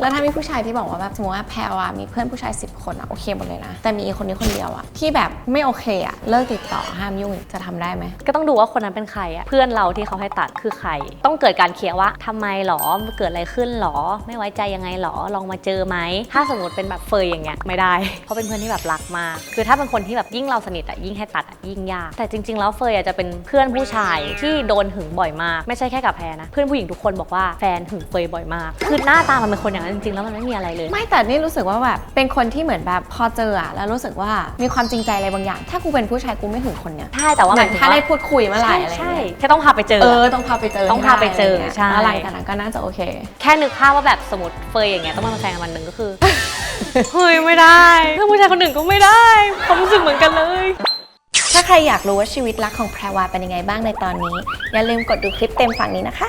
แล้วถ้ามีผู้ชายที่บอกว่าแบบสมมติว่าแพรวอะมีเพื่อนผู้ชาย 10 คนอะโอเคหมดเลยนะ แต่มีคนนี้คนเดียวอะที่แบบไม่โอเคอะเลิกติดต่อห้ามยุ่งจะทำได้ไหม ก็ต้องดูว่าคนนั้นเป็นใครอะเพื่อนเราที่เขาให้ตัดคือใคร ต้องเกิดการเคลียร์ว่าทำไมหรอเกิดอะไรขึ้นหรอ ไม่ไว้ใจยังไงหรอลองมาเจอไหมถ้าสมมติเป็นแบบเฟยอย่างเงี้ยไม่ได้ เพราะเป็นเพื่อนที่แบบรักมาก คือถ้าเป็นคนที่แบบยิ่งเราสนิทอะยิ่งให้ตัดอะยิ่งยากแต่จริง ๆ แล้วเฟยอะจะเป็นเพื่อนผู้ชายที่โดนหึงบ่อยมาก ไม่ใช่แค่กับแพรนะเพื่อนผู้หญิงทุกคนบอกว่าแฟนหึงเฟยบ่อยมากคือหน้าตามันเป็นคนอย่างจริงๆ แล้วมันไม่มีอะไรเลย ไม่แต่นี่รู้สึกว่าแบบเป็นคนที่เหมือนแบบพอเจออะแล้วรู้สึกว่ามีความจริงใจอะไรบางอย่าง ถ้ากูเป็นผู้ชายกูไม่ถึงคนเนี้ยใช่แต่ว่าเหหมืมาอยนถึงถ้าว่าได้พูดคุยเมื่อไหร่ใช่อะไรอย่างใช่เงี้ยแค่ต้องพาไปเจอ เออต้องพาไปเจอต้องพาไปเจอให้ด้ใช่ อะไรกันนั้นก็น่าจะโอเค แค่นึกภาพว่าแบบสมมติเฟยอย่างเงี้ยต้องมาเป็นแฟนกันวันหนึ่งก็คือ เฮ้ยไม่ได้ถ้าผู้ชายคนหนึ่งก็ไม่ได้ความรู้สึกเหมือนกันเลย ถ้าใครอยากรู้ว่าชีวิตรักของแพรวาเป็นยังไงบ้างในตอนนี้ อย่าลืมกดดูคลิปเต็มฝั่งนี้นะคะ